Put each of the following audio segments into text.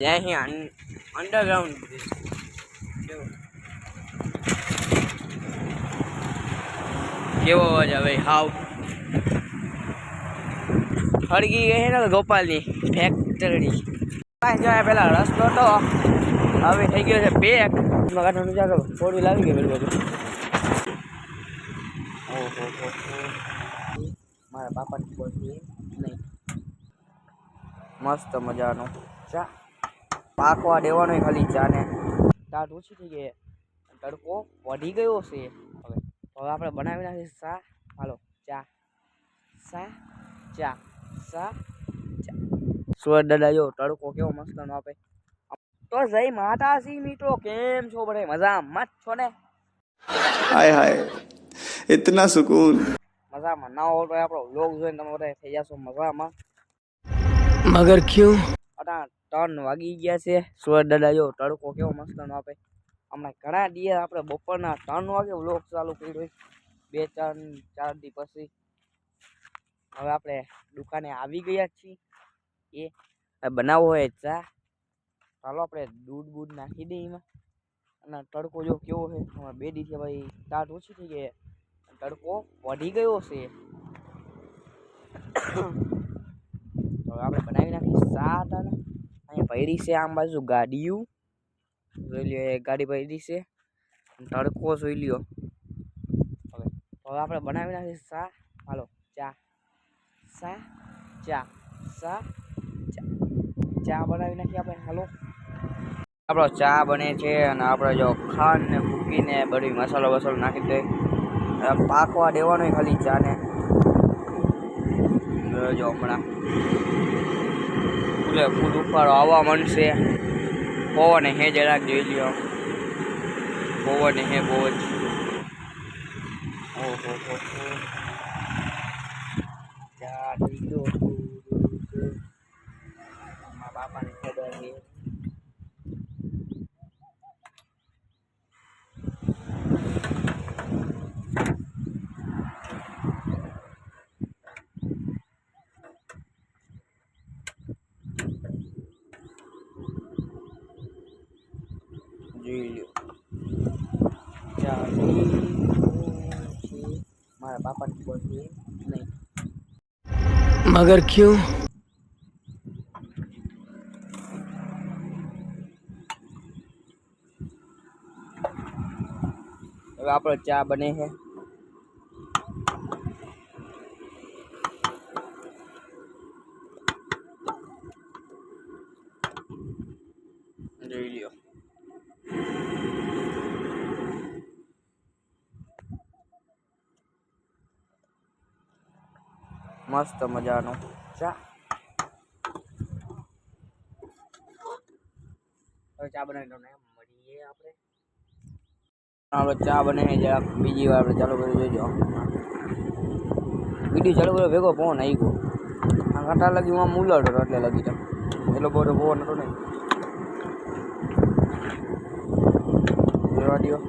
અહીં અંડરગ્રાઉન્ડ કેવો? અવાજ આવે? હાવ. હળગી ગઈ ને ગોપાલની? ફેક્ટરી જાય પેલા રસ્તો તો હવે થઈ ગયો છે પેક કાઢવાનું જાગો ફોર વ્હીલ આવી ગઈ પેલું બધું. મારા બાપાની બોલતી નહીં. મસ્ત મજાનું. ચા પાકવા દેવાનો ખાલી ચાને ટાટ ઓછી થઈ ગઈ તડકો વધી ગયો છે. હવે હવે આપણે બનાવી નાખીએ સા હાલો ચા. સા ચા. સા ચા. સુરત દાદા જો તડકો કેવો મસ્ત નો આપે. તો જય માતાજી મિત્રો કેમ છો બધે? મજામાં જ છો ને? હાય હાય. ઇતના સુકૂન. મજામાં. ના હોય તો આપણો લોગ જોઈને તમે બધા થઈ જશો મજામાં. મગર ક્યું? અટાણ ત્રણ વાગી ગયા છે. સુરત દાદા જો તડકો કેવો મસ્ત નો આપે. હમણાં ઘણા દિવસ આપણે બપોરના ત્રણ વાગે વ્લોગ ચાલુ કર્યો બે, ત્રણ, ચાર દી પછી. હવે આપણે દુકાને આવી ગયા છીએ. એ બનાવો હોય ચા. ચાલો આપણે દૂધ બૂધ નાખી દઈએ એમાં. અને તડકો જો કેવો છે હમણાં બે દિવસે ભાઈ સ્ટાર્ટ ઓછી થઈ ગઈ તડકો વધી ગયો છે. હવે આપણે બનાવી નાખી સાત અહીંયા પડી છે આમ બાજુ ગાડીયું જોઈ લ્યો એ ગાડી પડી છે તડકો જોઈ લ્યો. હવે હવે આપણે બનાવી નાખીએ ચા હાલો, ચા. સા ચા. સા, ચા. ચા બનાવી નાખી આપણે. હાલો. આપણો ચા બને છે અને આપણે જો ખાંડ ને મૂકીને બધી મસાલો વસાલો નાખી દે. પાકવા દેવાનો ખાલી ચા ને જો હમણાં. ફૂલે ફૂલ ઉફાળો આવવા માંડશે પવન હે જરાક જોઈ લ્યો. પવન હે બહુ જ. ઓહો, હો બાપાને ખબર છે જોઈ લો મારા બાપાની બોલવી નહીં મગર ક્યુ હવે આપણો ચા બને છે મસ્ત મજાનો ચા હવે ચા બનાવી લો ને મળીએ આપણે. આપણે ચા બને છે જરાક બીજી વાર આપણે ચાલુ કરી જોઈજો વીડિયો ચાલુ કર્યો ભેગો ફોન આવી ગયો આ ઘાટા લગી હું આમ ઉલટો હતો એટલે લગી તો એટલો બધો ફોન હતો નહીં. જોવા દ્યો.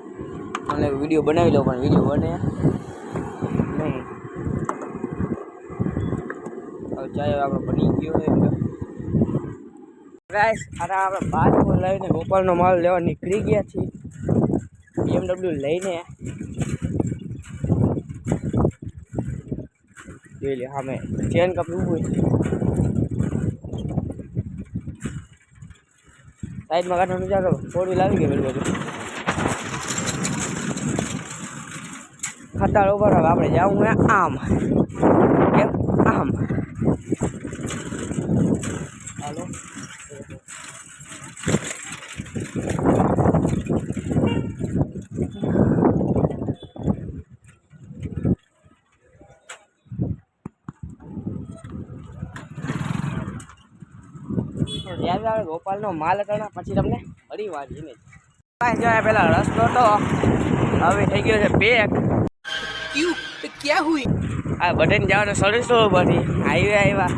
મને વીડિયો બનાવી લો પણ વીડિયો બને નહીં હવે ચાય આપણે બની ગયો છે ગાઈસ અરે આપણે બાજુ લઈને ગોપાલનો માલ લેવા નીકળી ગયા છીએ. બીએમડબલ્યુ લઈને. જોઈ લે સામે ચેન કપ ઊભું સાઈડમાં કાઢવાનું ચાલો ફોર વ્હીલ આવી ગઈ બધું. ખતાળ ઊભા આપણે જાવું હે આમ. કેમ આમ હાલો યાદ આવે ગોપાલનો માલ કરના પછી તમને ફરી વાંચી ને જો પેલા રસ્તો તો. હવે થઈ ગયો છે પેક ક્યાં? હુઈ? આ બટન જવાનું સડસો ઉપરથી હાઈવે આવ્યા.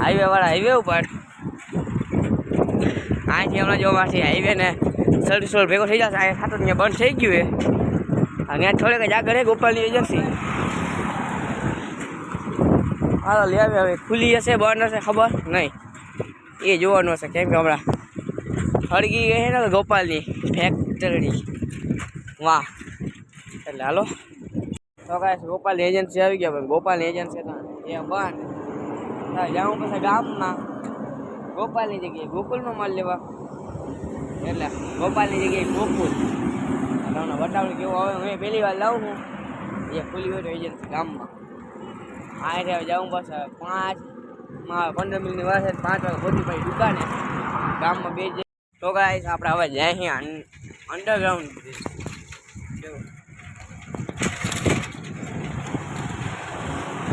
હાઈવે વાળા હાઈવે ઉપર. અહીંથી હમણાં જો મારથી હાઈવે ને સડસો ભેગો થઈ જશે. અહીંયા થતો ત્યાં બંધ થઈ ગયું એ અહીંયા થોડેક જ આગળ ગોપાલની એજન્સી હાલો લે હવે. ખુલી હશે બંધ હશે ખબર? નહીં. એ જોવાનું હશે કેમ કે હમણાં. હળગી ગઈ છે ને ગોપાલની ફેક્ટરી વાહ. એટલે હાલો. તો કાંઈ ગોપાલની એજન્સી આવી ગયા પણ ગોપાલની એજન્સી એ બંધ જાઉં પછી ગામમાં. ગોપાલની જગ્યાએ ગોકુલમાં માલ લેવા. એટલે ગોપાલની જગ્યાએ ગોકુલ. તમને બતાવું કેવું હવે હું પહેલી વાર લાવું હું એ ખુલ્લી હોય એજન્સી ગામમાં. આ જાઉં બસ પાંચ માં પંદર મિનિટની વાર છે, પાંચ વાગે પહોંચી ભાઈ દુકાને. ગામમાં બે જઈ તો ગાઈશ આપણે હવે જાય અહીંયા અંડરગ્રાઉન્ડ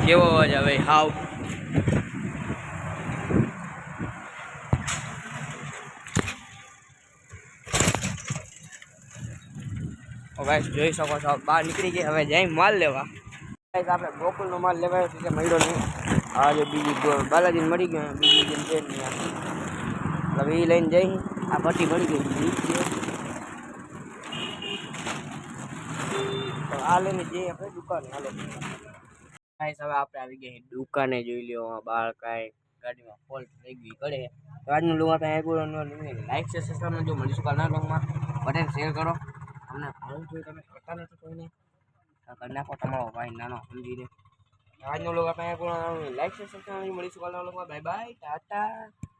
કેવો? અવાજ હવે. હાવ ગાઈસ જોઈ શકો છો, બહાર નીકળી ગઈ હવે જઈ માલ લેવા. આપણે ગોકુલનો માલ લેવાયો છે કે મળ્યો નહીં. આ જો બીજી બાલાજીને મળી ગયો બીજી જેમ છે એ લઈને જઈ, આ ભટ્ટી મળી ગઈ. આ લઈને જઈએ આપણે દુકાન. હાલો. ગાઈસ, હવે આપણે આવી ગયા દુકાને. જોઈ લ્યો બહાર કાંઈ ગાડીમાં ફોલ્ટ થઈ ગઈ કરે. તો આજનું લોક આપણે આગળ લાઈક છે સબસ્ક્રાઈબ જો મળીશું બટન શેર કરો. અમને ભાવ જોઈએ તમે કરતા નથી કોઈને કરી નાખો. તમારો ભાઈ નાનો સમજીને. આજનો લોક આપણે આગળ લાઈક છે સબસ્ક્રાઈબ મળીશું કાલના લોકમાં બાય બાય ટાટા